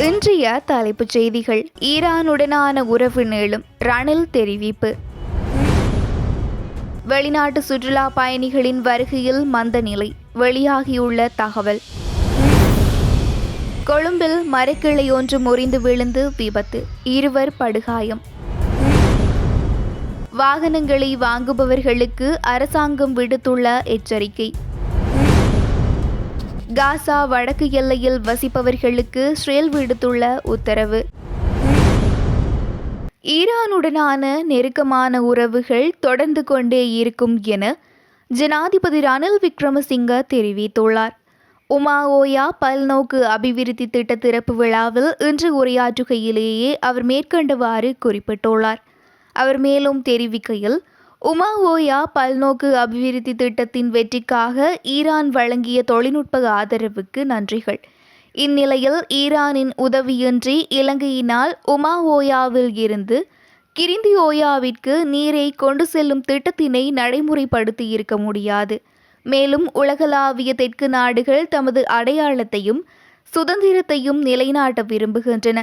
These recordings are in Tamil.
இன்றைய தலைப்புச் செய்திகள். ஈரானுடனான உறவு நீளும் ரணில் தெரிவிப்பு. வெளிநாட்டு சுற்றுலா பயணிகளின் வருகையில் மந்த நிலை வெளியாகியுள்ள தகவல். கொழும்பில் மரக்கிளை ஒன்று முறிந்து விழுந்து விபத்து இருவர் படுகாயம். வாகனங்களை வாங்குபவர்களுக்கு அரசாங்கம் விடுத்துள்ள எச்சரிக்கை. காசா வடக்கு எல்லையில் வசிப்பவர்களுக்கு ஸ்ரேல் விடுத்துள்ள உத்தரவு. ஈரானுடனான நெருக்கமான உறவுகள் தொடர்ந்து கொண்டே இருக்கும் என ஜனாதிபதி ரணில் விக்ரமசிங்க தெரிவித்துள்ளார். உமா ஓயா பல்நோக்கு அபிவிருத்தி திட்ட திறப்பு விழாவில் இன்று உரையாற்றுகையிலேயே அவர் மேற்கண்டவாறு குறிப்பிட்டுள்ளார். அவர் மேலும் தெரிவிக்கையில் உமா ஓயா பல்நோக்கு அபிவிருத்தி திட்டத்தின் வெற்றிக்காக ஈரான் வழங்கிய தொழில்நுட்ப ஆதரவுக்கு நன்றிகள். இந்நிலையில் ஈரானின் உதவியின்றி இலங்கையினால் உமா ஓயாவில் இருந்து கிரிந்தி ஓயாவிற்கு நீரை கொண்டு செல்லும் திட்டத்தினை நடைமுறைப்படுத்தி இருக்க முடியாது. மேலும் உலகளாவிய தெற்கு நாடுகள் தமது அடையாளத்தையும் சுதந்திரத்தையும் நிலைநாட்ட விரும்புகின்றன.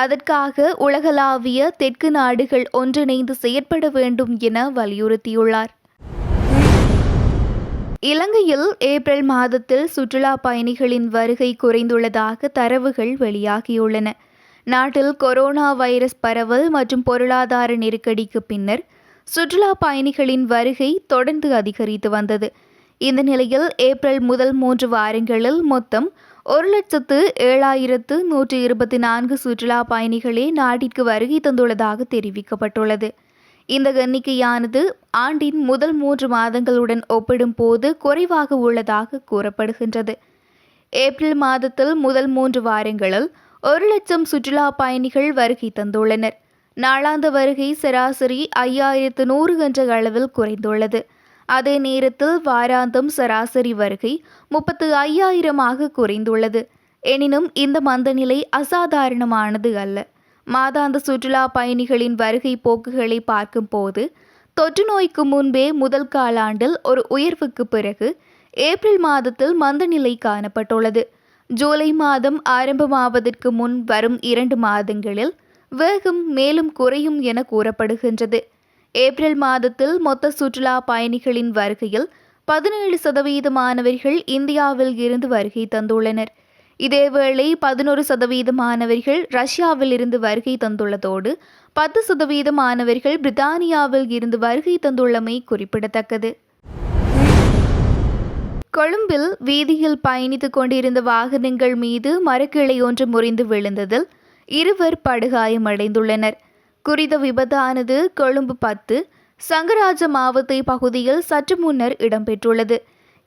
அதற்காக உலகளாவிய தெற்கு நாடுகள் ஒன்றிணைந்து செயற்பட வேண்டும் என வலியுறுத்தியுள்ளார். இலங்கையில் ஏப்ரல் மாதத்தில் சுற்றுலா பயணிகளின் வருகை குறைந்துள்ளதாக தரவுகள் வெளியாகியுள்ளன. நாட்டில் கொரோனா வைரஸ் பரவல் மற்றும் பொருளாதார நெருக்கடிக்கு பின்னர் சுற்றுலா பயணிகளின் வருகை தொடர்ந்து அதிகரித்து வந்தது. இந்த நிலையில் ஏப்ரல் முதல் மூன்று வாரங்களில் மொத்தம் ஒரு லட்சத்து ஏழாயிரத்து நூற்றி இருபத்தி நான்கு சுற்றுலா பயணிகளே நாட்டிற்கு வருகை தந்துள்ளதாக தெரிவிக்கப்பட்டுள்ளது. இந்த எண்ணிக்கையானது ஆண்டின் முதல் மூன்று மாதங்களுடன் ஒப்பிடும் போது குறைவாக உள்ளதாக கூறப்படுகின்றது. ஏப்ரல் மாதத்தில் முதல் மூன்று வாரங்களில் ஒரு லட்சம் சுற்றுலா பயணிகள் வருகை தந்துள்ளனர். நாளாந்த வருகை சராசரி ஐயாயிரத்து நூறு என்ற அளவில் குறைந்துள்ளது. அதே நேரத்தில் வாராந்தம் சராசரி வருகை முப்பத்து ஐயாயிரமாக குறைந்துள்ளது. எனினும் இந்த மந்தநிலை அசாதாரணமானது அல்ல. மாதாந்த சுற்றுலா பயணிகளின் வருகை போக்குகளை பார்க்கும்போது தொற்று நோய்க்கு முன்பே முதல் காலாண்டில் ஒரு உயர்வுக்கு பிறகு ஏப்ரல் மாதத்தில் மந்தநிலை காணப்பட்டுள்ளது. ஜூலை மாதம் ஆரம்பமாவதற்கு முன் வரும் இரண்டு மாதங்களில் வேகம் மேலும் குறையும் என கூறப்படுகின்றது. ஏப்ரல் மாதத்தில் மொத்த சுற்றுலா பயணிகளின் வருகையில் பதினேழு சதவீதமானவர்கள் இந்தியாவில் இருந்து வருகை தந்துள்ளனர். இதேவேளை பதினோரு சதவீதமானவர்கள் ரஷ்யாவில் இருந்து வருகை தந்துள்ளதோடு பத்து சதவீதமானவர்கள் பிரித்தானியாவில் இருந்து வருகை தந்துள்ளமை குறிப்பிடத்தக்கது. கொழும்பில் வீதியில் பயணித்துக் கொண்டிருந்த வாகனங்கள் மீது மரக்கிளை ஒன்று முறிந்து விழுந்ததில் இருவர் படுகாயமடைந்துள்ளனர். குறித்த விபத்தானது கொழும்பு பத்து சங்கராஜ மாவத்தை பகுதியில் சற்று முன்னர் இடம்பெற்றுள்ளது.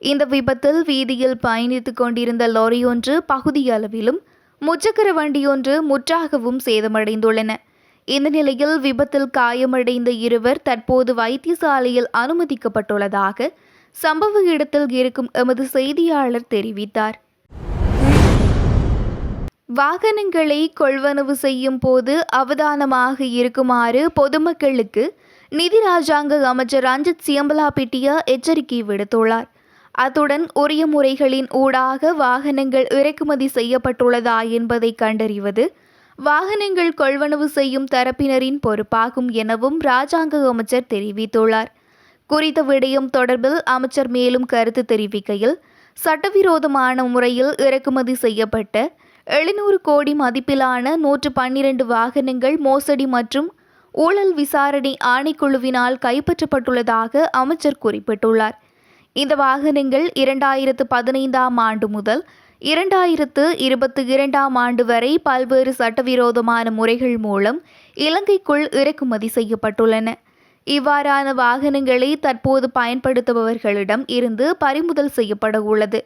இந்த விபத்தில் வீதியில் பயணித்துக் கொண்டிருந்த லாரியொன்று பகுதியளவிலும் முச்சக்கர வண்டியொன்று முற்றாகவும் சேதமடைந்துள்ளன. இந்த நிலையில் விபத்தில் காயமடைந்த இருவர் தற்போது வைத்தியசாலையில் அனுமதிக்கப்பட்டுள்ளதாக சம்பவ இடத்தில் இருக்கும் எமது செய்தியாளர் தெரிவித்தார். வாகனங்களை கொள்வனவு செய்யும் போது அவதானமாக இருக்குமாறு பொதுமக்களுக்கு நிதி ராஜாங்க அமைச்சர் ரஞ்சித் சியம்பலாபிட்டியா எச்சரிக்கை விடுத்துள்ளார். அத்துடன் உரிய முறைகளின் ஊடாக வாகனங்கள் இறக்குமதி செய்யப்பட்டுள்ளதா என்பதை கண்டறிவது வாகனங்கள் கொள்வனவு செய்யும் தரப்பினரின் பொறுப்பாகும் எனவும் ராஜாங்க அமைச்சர் தெரிவித்துள்ளார். குறித்த விடயம் தொடர்பில் அமைச்சர் மேலும் கருத்து தெரிவிக்கையில் சட்டவிரோதமான முறையில் இறக்குமதி செய்யப்பட்ட எழுநூறு கோடி மதிப்பிலான நூற்று பன்னிரண்டு வாகனங்கள் மோசடி மற்றும் ஊழல் விசாரணை ஆணைக்குழுவினால் கைப்பற்றப்பட்டுள்ளதாக அமைச்சர் குறிப்பிட்டுள்ளார். இந்த வாகனங்கள் இரண்டாயிரத்து பதினைந்தாம் ஆண்டு முதல் இரண்டாயிரத்து இருபத்தி இரண்டாம் ஆண்டு வரை பல்வேறு சட்டவிரோதமான முறைகள் மூலம் இலங்கைக்குள் இறக்குமதி செய்யப்பட்டுள்ளன. இவ்வாறான வாகனங்களை தற்போது பயன்படுத்துபவர்களிடம் இருந்து பறிமுதல் செய்யப்பட உள்ளது.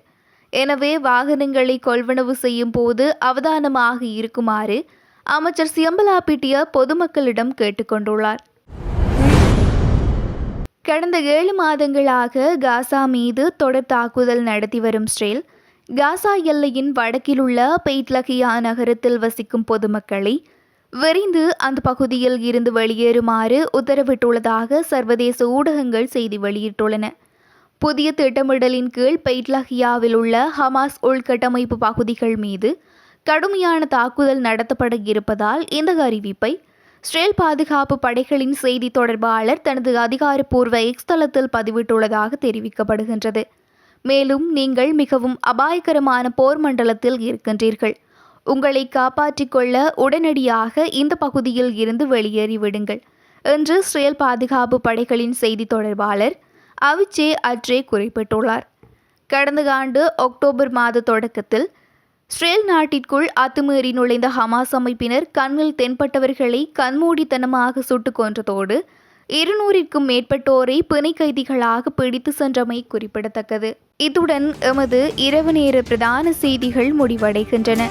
எனவே வாகனங்களை கொள்வனவு செய்யும் போது அவதானமாக இருக்குமாறு அமைச்சர் சியம்பலாப்பிட்டிய பொதுமக்களிடம் கேட்டுக்கொண்டுள்ளார் கடந்த ஏழு மாதங்களாக காசா மீது தொடர் தாக்குதல் நடத்தி வரும் ஸ்ரேல் காசா எல்லையின் வடக்கிலுள்ள பெய்ட்லகியா நகரத்தில் வசிக்கும் பொதுமக்களை விரைந்து அந்த பகுதியில் இருந்து வெளியேறுமாறு உத்தரவிட்டுள்ளதாக சர்வதேச ஊடகங்கள் செய்தி வெளியிட்டுள்ளன. புதிய திட்டமிடலின் கீழ் பெய்ட்லஹியாவில் உள்ள ஹமாஸ் உள்கட்டமைப்பு பகுதிகள் மீது கடுமையான தாக்குதல் நடத்தப்பட இருப்பதால் இந்த அறிவிப்பை இஸ்ரேல் பாதுகாப்பு படைகளின் செய்தி தொடர்பாளர் தனது அதிகாரப்பூர்வ எக்ஸ் தளத்தில் பதிவிட்டுள்ளதாக தெரிவிக்கப்படுகின்றது. மேலும் நீங்கள் மிகவும் அபாயகரமான போர் மண்டலத்தில் இருக்கின்றீர்கள். உங்களை காப்பாற்றிக் கொள்ள உடனடியாக இந்த பகுதியில் இருந்து வெளியேறிவிடுங்கள் என்று இஸ்ரேல் பாதுகாப்பு படைகளின் செய்தி தொடர்பாளர் அவிச்சே அட்ரே குறிப்பிட்டுள்ளார். கடந்த ஆண்டு அக்டோபர் மாத தொடக்கத்தில் இஸ்ரேல் நாட்டிற்குள் அத்துமீறி நுழைந்த ஹமாஸ் அமைப்பினர் கண்ணில் தென்பட்டவர்களை கண்மூடித்தனமாக சுட்டுக் கொன்றதோடு இருநூறிற்கும் மேற்பட்டோரை பிணை கைதிகளாக பிடித்து சென்றமை குறிப்பிடத்தக்கது. இத்துடன் எமது இரவு நேர பிரதான செய்திகள் முடிவடைகின்றன.